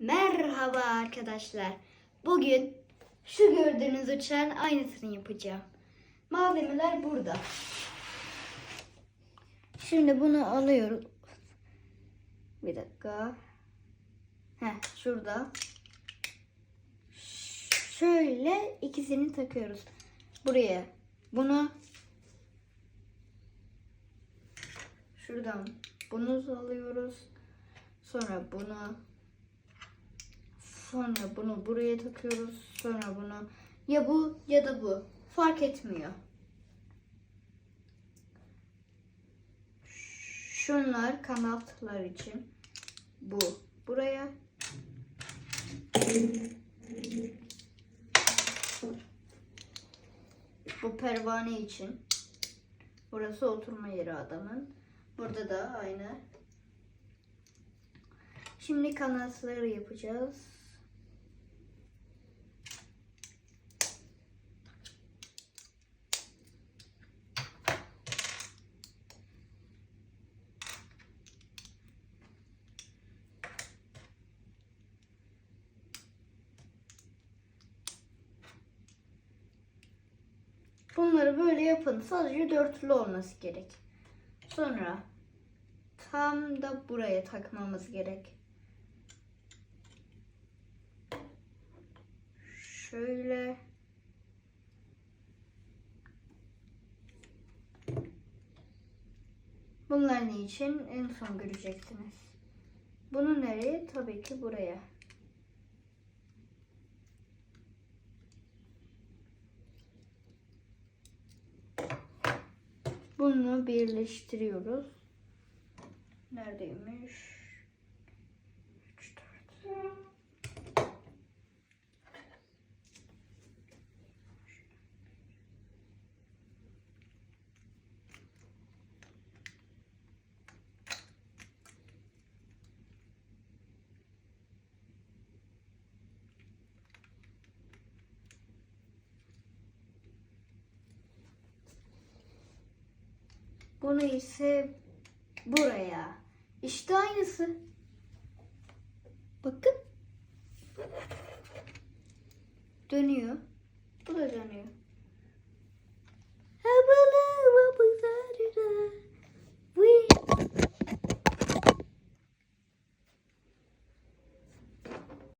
Merhaba arkadaşlar. Bugün şu gördüğünüz uçağın aynısını yapacağım. Malzemeler burada. Şimdi bunu alıyoruz. Bir dakika. Heh, şurada. Şöyle ikisini takıyoruz. Buraya. Bunu şuradan bunu alıyoruz. Sonra bunu Sonra bunu buraya takıyoruz. Sonra bunu ya bu ya da bu. Fark etmiyor. Şunlar kanatlar için. Bu buraya. Bu pervane için. Burası oturma yeri adamın. Burada da aynı. Şimdi kanatları yapacağız. Bunları böyle yapın. Sadece dörtlü olması gerek. Sonra tam da buraya takmamız gerek. Şöyle. Bunlar ne için? En son göreceksiniz. Bunu nereye? Tabii ki buraya. Bunu birleştiriyoruz. Neredeymiş? Bunu ise buraya. İşte aynısı. Bakın. Dönüyor. Bu da dönüyor.